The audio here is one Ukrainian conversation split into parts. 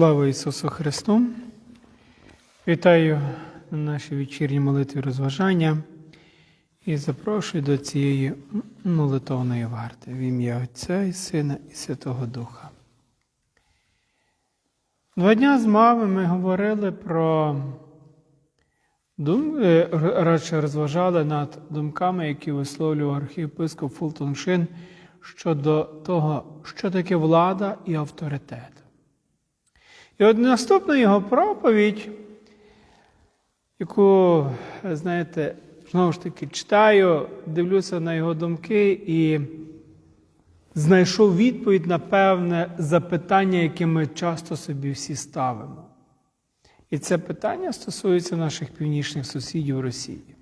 Слава Ісусу Христу! Вітаю на нашій вечірній молитві розважання і запрошую до цієї молитовної варти в ім'я Отця і Сина і Святого Духа. Два дня з мами ми говорили про дум... е, радше розважали над думками, які висловлював архієпископ Фултон Шин щодо того, що таке влада і авторитет. І от наступна його проповідь, яку, знаєте, знову ж таки читаю, дивлюся на його думки і знайшов відповідь на певне запитання, яке ми часто собі всі ставимо. І це питання стосується наших північних сусідів Росії.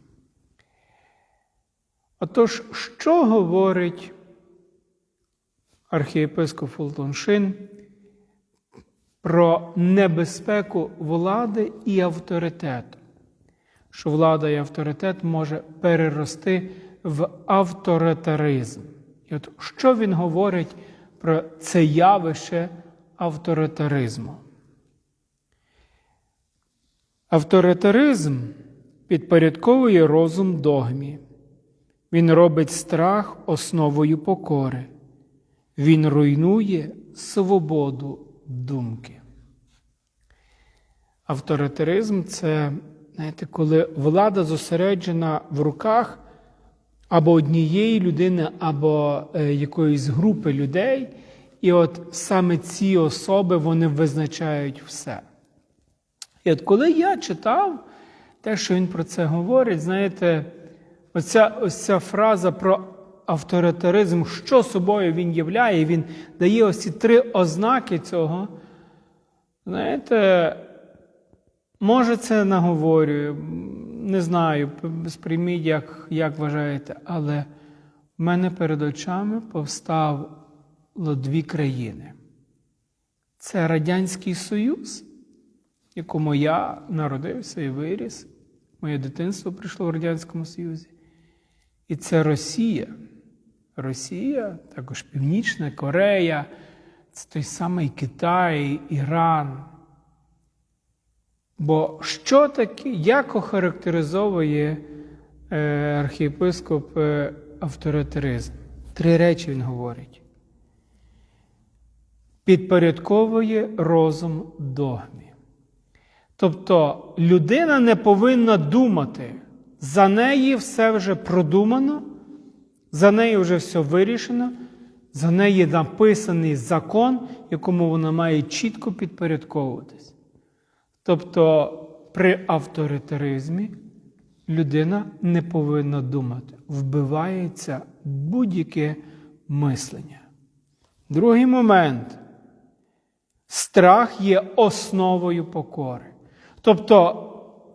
Отож, що говорить архієпископ Фултон Шин про небезпеку влади і авторитету, що влада і авторитет може перерости в авторитаризм. І от що він говорить про це явище авторитаризму? Авторитаризм підпорядковує розум догмі. Він робить страх основою покори. Він руйнує свободу думки. Авторитаризм це, знаєте, коли влада зосереджена в руках або однієї людини, або е, якоїсь групи людей, і от саме ці особи вони визначають все. І от коли я читав те, що він про це говорить, знаєте, оця, ось фраза про авторитаризм, що собою він являє, він дає ось ці три ознаки цього. Знаєте, може, це наговорюю, не знаю, сприйміть, як, як вважаєте, але в мене перед очами повстало дві країни. Це Радянський Союз, в якому я народився і виріс. Моє дитинство прийшло в Радянському Союзі. І це Росія. Росія, також Північна Корея, це той самий Китай, Іран. Бо що таке, як охарактеризовує е, архієпископ е, авторитаризм? Три речі він говорить. Підпорядковує розум догмі. Тобто людина не повинна думати, за неї все вже продумано, за неї вже все вирішено, за неї написаний закон, якому вона має чітко підпорядковуватись. Тобто при авторитаризмі людина не повинна думати, вбивається будь-яке мислення. Другий момент. Страх є основою покори. Тобто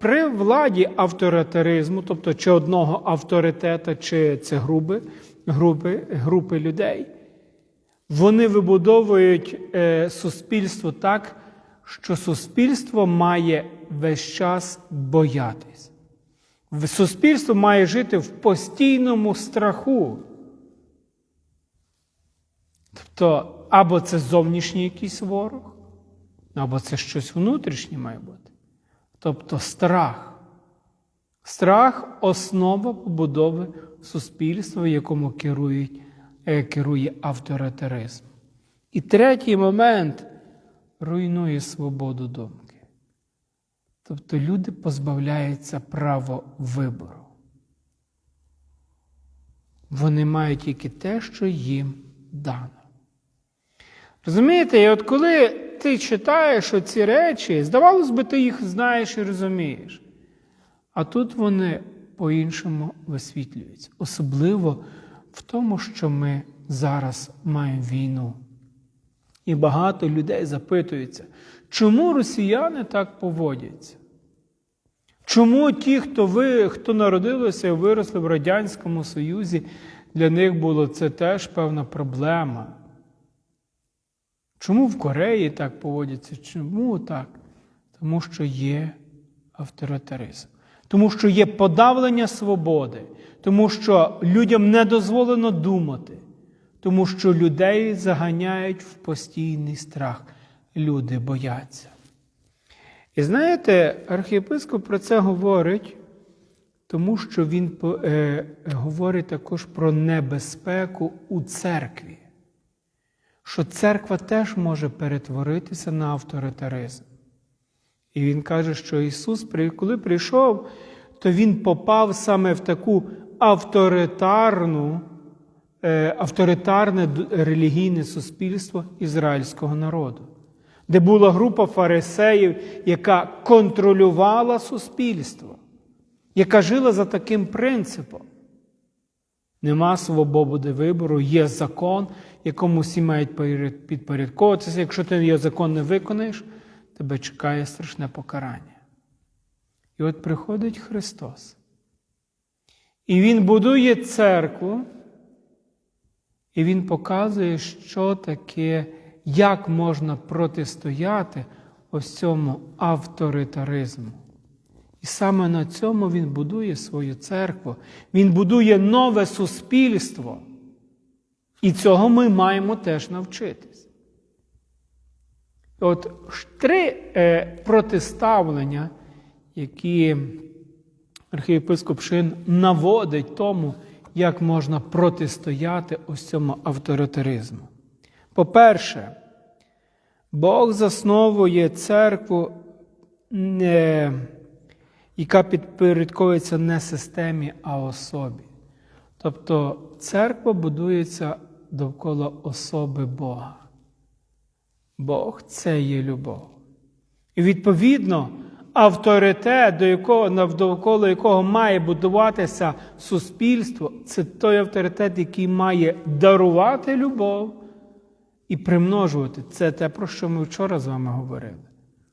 при владі авторитаризму, тобто чи одного авторитета, чи це групи, групи, групи людей, вони вибудовують е, суспільство так, що суспільство має весь час боятись. Суспільство має жити в постійному страху. Тобто, або це зовнішній якийсь ворог, або це щось внутрішнє має бути. Тобто страх. Страх основа побудови суспільства, якому керують, е, керує авторитаризм. І третій момент руйнує свободу думки. Тобто люди позбавляються права вибору. Вони мають тільки те, що їм дано. Розумієте, і от коли ти читаєш оці речі, здавалось би, ти їх знаєш і розумієш. А тут вони по-іншому висвітлюються. Особливо в тому, що ми зараз маємо війну. І багато людей запитуються, чому росіяни так поводяться? Чому ті, хто ви, хто народилися і виросли в Радянському Союзі, для них було це теж певна проблема? Чому в Кореї так поводяться? Чому так? Тому що є авторитаризм, тому що є подавлення свободи, тому що людям не дозволено думати, тому що людей заганяють в постійний страх. люди бояться. І знаєте, архієпископ про це говорить, тому що він е, говорить також про небезпеку у церкві, що церква теж може перетворитися на авторитаризм. І він каже, що Ісус, коли прийшов, то Він попав саме в таку авторитарну, е, авторитарне релігійне суспільство ізраїльського народу, де була група фарисеїв, яка контролювала суспільство, яка жила за таким принципом. Нема свободи вибору, є закон, якому всі мають підпорядковуватися. Якщо ти його закон не виконаєш, тебе чекає страшне покарання. І от приходить Христос. І Він будує церкву, і Він показує, що таке, як можна протистояти ось цьому авторитаризму. І саме на цьому він будує свою церкву. Він будує нове суспільство. І цього ми маємо теж навчитись. От три е, протиставлення, які архієпископ Шин наводить тому, як можна протистояти ось цьому авторитаризму. По-перше, Бог засновує церкву, не, яка підпорядковується не системі, а особі. Тобто церква будується довкола особи Бога. Бог це є любов. І відповідно, авторитет, до якого, навколо якого має будуватися суспільство, це той авторитет, який має дарувати любов і примножувати. Це те, про що ми вчора з вами говорили.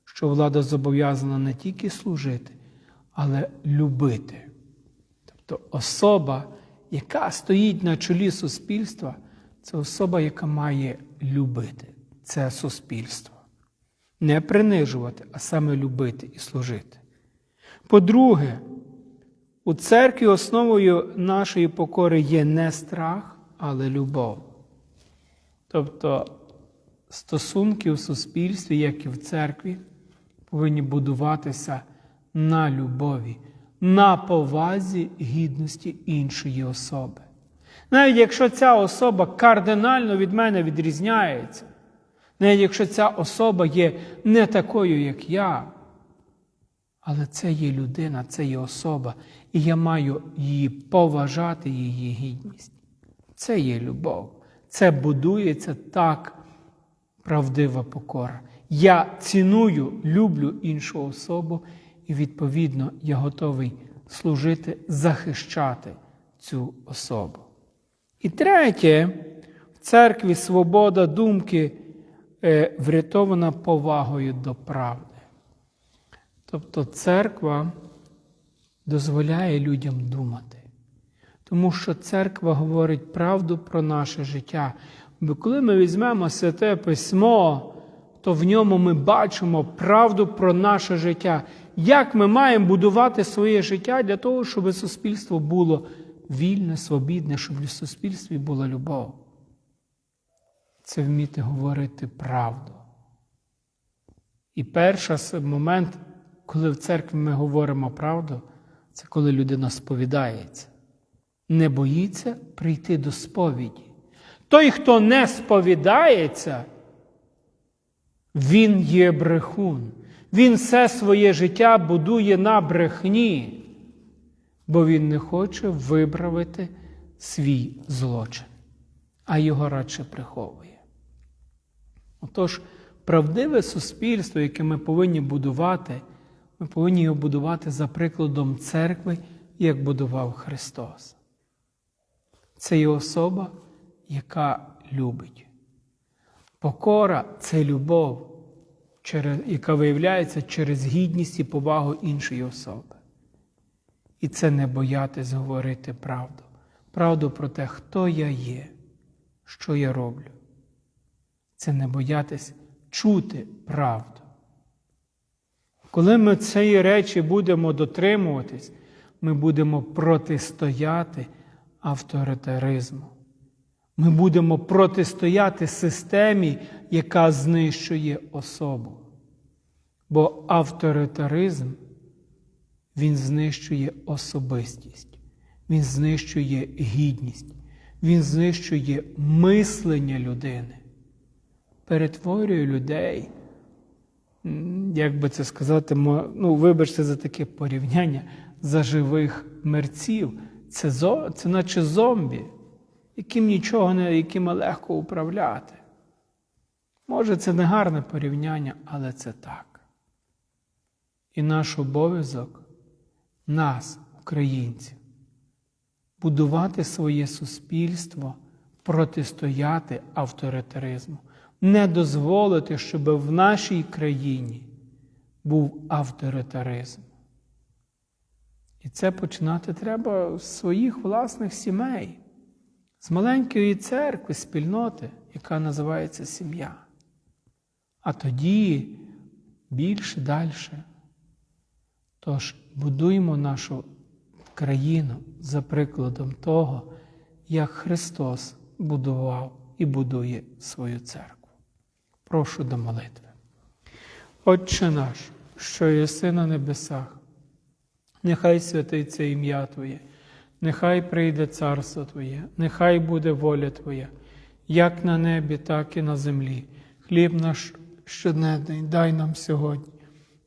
Що влада зобов'язана не тільки служити, але любити. Тобто особа, яка стоїть на чолі суспільства, це особа, яка має любити це суспільство. Не принижувати, а саме любити і служити. По-друге, у церкві основою нашої покори є не страх, але любов. Тобто стосунки у суспільстві, як і в церкві, повинні будуватися на любові, на повазі гідності іншої особи. Навіть якщо ця особа кардинально від мене відрізняється, навіть якщо ця особа є не такою, як я, але це є людина, це є особа, і я маю її поважати, її гідність. Це є любов. Це будується так правдива покора. Я ціную, люблю іншу особу, і, відповідно, я готовий служити, захищати цю особу. І третє, в церкві свобода думки е, врятована повагою до правди. Тобто церква дозволяє людям думати. Тому що церква говорить правду про наше життя. Бо коли ми візьмемо святе письмо, то в ньому ми бачимо правду про наше життя. Як ми маємо будувати своє життя для того, щоб суспільство було вільне, свобідне, щоб в суспільстві була любов. Це вміти говорити правду. І перший момент, коли в церкві ми говоримо правду, це коли людина сповідається. Не боїться прийти до сповіді. Той, хто не сповідається, він є брехун. Він все своє життя будує на брехні, бо він не хоче виправити свій злочин, а його радше приховує. Отож, правдиве суспільство, яке ми повинні будувати, ми повинні його будувати за прикладом церкви, як будував Христос. Це є особа, яка любить. Покора це любов, яка виявляється через гідність і повагу іншої особи. І це не боятись говорити правду. Правду про те, хто я є, що я роблю. Це не боятись чути правду. Коли ми цієї речі будемо дотримуватись, ми будемо протистояти авторитаризму. Ми будемо протистояти системі, яка знищує особу. Бо авторитаризм він знищує особистість, він знищує гідність, він знищує мислення людини, перетворює людей. Як би це сказати, ну, вибачте за таке порівняння, за живих мерців. Це, зо, це наче зомбі, яким нічого не, якими легко управляти. Може, це не гарне порівняння, але це так. І наш обов'язок, нас, українців, будувати своє суспільство, протистояти авторитаризму, не дозволити, щоб в нашій країні був авторитаризм. І це починати треба з своїх власних сімей, з маленької церкви, спільноти, яка називається сім'я. А тоді більше далі. Тож будуємо нашу країну за прикладом того, як Христос будував і будує свою церкву. Прошу до молитви. Отче наш, що єси на небесах, нехай святиться ім'я Твоє, нехай прийде царство Твоє, нехай буде воля Твоя, як на небі, так і на землі. Хліб наш щоденний дай нам сьогодні,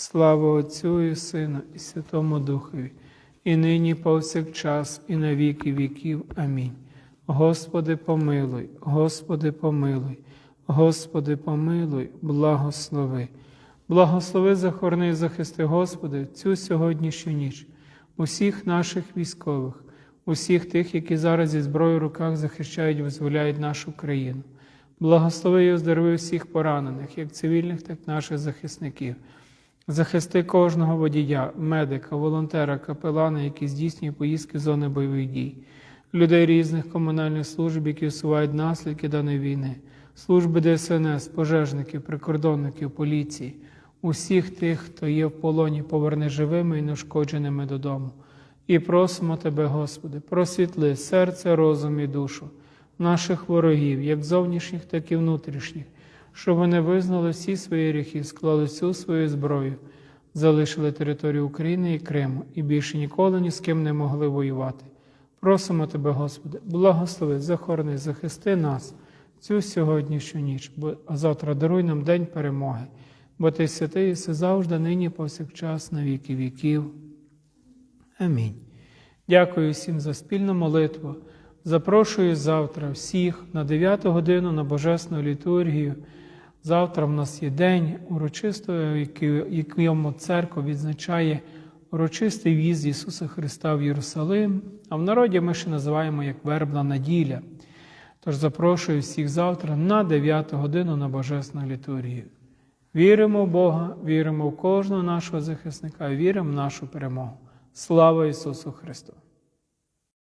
Слава Отцю і Сину, і Святому Духові, і нині повсякчас, і на віки віків. Амінь. Господи, помилуй, Господи, помилуй, Господи, помилуй, благослови. Благослови, захорони і захисти, Господи, цю сьогоднішню ніч, усіх наших військових, усіх тих, які зараз зі зброєю в руках захищають і визволяють нашу країну. Благослови і оздорови всіх поранених, як цивільних, так і наших захисників. Захисти кожного водія, медика, волонтера, капелана, які здійснює поїздки в зони бойових дій, людей різних комунальних служб, які усувають наслідки даної війни, служби ДСНС, пожежників, прикордонників, поліції, усіх тих, хто є в полоні, поверни живими і неушкодженими додому. І просимо Тебе, Господи, просвітли серце, розум і душу наших ворогів, як зовнішніх, так і внутрішніх, щоб вони визнали всі свої гріхи, склали всю свою зброю, залишили територію України і Криму і більше ніколи ні з ким не могли воювати. Просимо Тебе, Господи, благослови, захорони, захисти нас цю сьогоднішню ніч, бо а завтра даруй нам день перемоги, бо Ти святий, і все завжди, нині, повсякчас, на віки віків. Амінь. Дякую всім за спільну молитву. Запрошую завтра всіх на 9 годину на Божесну літургію. Завтра в нас є день урочистого, якому церква відзначає урочистий в'їзд Ісуса Христа в Єрусалим, а в народі ми ще називаємо як вербна неділя. Тож запрошую всіх завтра на 9 годину на Божесну літургію. Віримо в Бога, віримо в кожного нашого захисника, віримо в нашу перемогу. Слава Ісусу Христу!